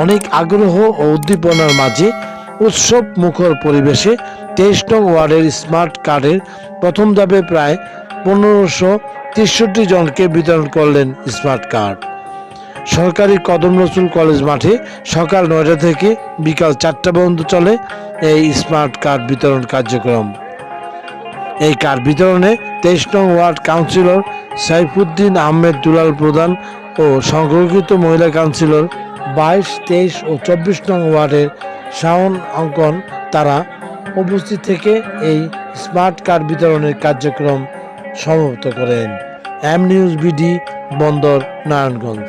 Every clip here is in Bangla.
অনেক আগ্রহ ও উদ্দীপনার মাঝে উৎসব মুখর পরিবেশে তেইশ নং ওয়ার্ডের স্মার্ট কার্ডের প্রথম ধাপে প্রায় পনেরোশো তেষট্টি জনকে বিতরণ করলেন স্মার্ট কার্ড। সরকারি কদম রসুল কলেজ মাঠে সকাল নয়টা থেকে বিকাল চারটা পর্যন্ত চলে এই স্মার্ট কার্ড বিতরণ কার্যক্রম। এই কার্ড বিতরণে তেইশ নং ওয়ার্ড কাউন্সিলর সাইফুদ্দিন আহমেদ দুলাল প্রধান ও সংরক্ষিত মহিলা কাউন্সিলর বাইশ, তেইশ ও চব্বিশ নং ওয়ার্ডের শাওন অঙ্কন তারা উপস্থিত থেকে এই স্মার্ট কার্ড বিতরণের কার্যক্রম সমাপ্ত করেন। এম নিউজ বিডি, বন্দর, নারায়ণগঞ্জ।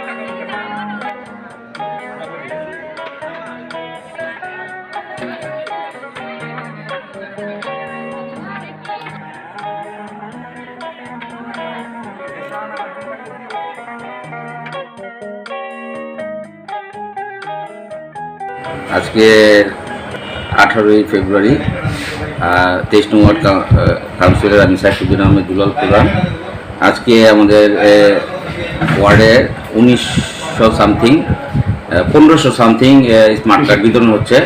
আজকে আঠারোই ফেব্রুয়ারি তেইশ নং ওয়ার্ড কাউ- কাউন্সিলর আমি সাইফুদ্দিন আহমেদ দুলাল প্রধান। আজকে আমাদের ওয়ার্ডের উনিশশো সামথিং পনেরোশো সামথিং স্মার্ট কার্ড বিতরণ হচ্ছে।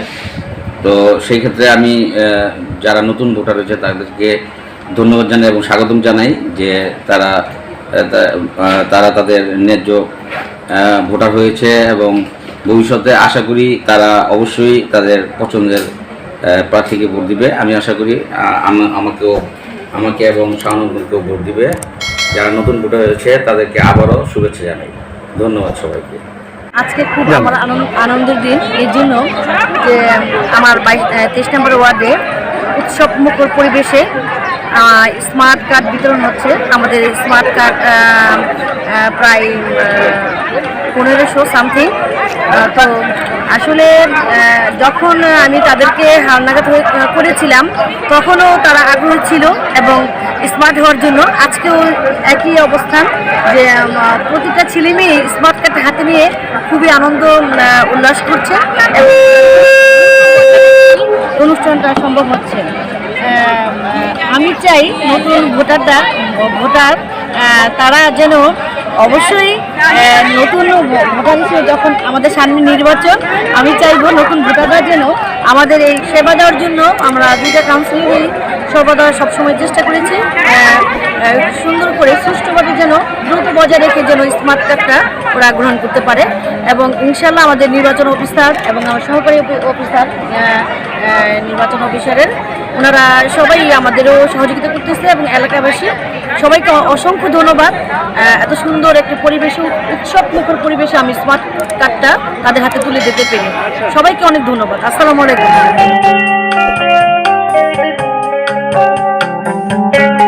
তো সেই ক্ষেত্রে আমি যারা নতুন ভোটার রয়েছে তাদেরকে ধন্যবাদ জানাই এবং স্বাগতম জানাই যে তারা তারা তাদের ন্যায্য ভোটার হয়েছে এবং ভবিষ্যতে আশা করি তারা অবশ্যই তাদের পছন্দের প্রার্থীকে ভোট দিবে। আমি আশা করি আমাকেও, আমাকে এবং শাহানুরকেও ভোট দিবে। যারা নতুন ভোটার হয়েছে, তাদেরকে আবারও শুভেচ্ছা জানাই। ধন্যবাদ সবাইকে। আজকে খুব আমার আনন্দ, আনন্দের দিন। এই জন্য যে আমার বাইশ তেইশ নম্বর ওয়ার্ডে উৎসব মুখর পরিবেশে স্মার্ট কার্ড বিতরণ হচ্ছে। আমাদের স্মার্ট কার্ড প্রায় পনেরোশো সামথিং। তো আসলে যখন আমি তাদেরকে হালনাগাদ করেছিলাম, তখনও তারা আগ্রহী ছিল এবং স্মার্ট হওয়ার জন্য। আজকেও একই অবস্থান যে প্রতিটা ছেলে মেয়ে স্মার্ট কার্ড হাতে নিয়ে খুবই আনন্দ উল্লাস করছে অনুষ্ঠানটা সম্ভব হচ্ছে। আমি চাই নতুন ভোটাররা ভোটার তারা যেন অবশ্যই নতুন ভোটার হিসেবে যখন আমাদের সামনে নির্বাচন, আমি চাইব নতুন ভোটাররা যেন আমাদের এই সেবা দেওয়ার জন্য আমরা দুইটা কাউন্সিলরই সেবা দেওয়ার সবসময় চেষ্টা করেছি। সুন্দর করে, সুষ্ঠুভাবে যেন দ্রুত বজায় রেখে যেন স্মার্ট কার্ডটা ওরা গ্রহণ করতে পারে এবং ইনশাল্লাহ আমাদের নির্বাচন অফিসার এবং আমার সহকারী অফি- অফিসার নির্বাচন অফিসারের ওনারা সবাই আমাদেরও সহযোগিতা করতেছে এবং এলাকাবাসী সবাইকে অসংখ্য ধন্যবাদ। এত সুন্দর একটা পরিবেশ উৎসব মুখর পরিবেশে আমি স্মার্ট কার্ডটা তাদের হাতে তুলে দিতে পেরে। সবাইকে অনেক ধন্যবাদ। আসসালামু আলাইকুম।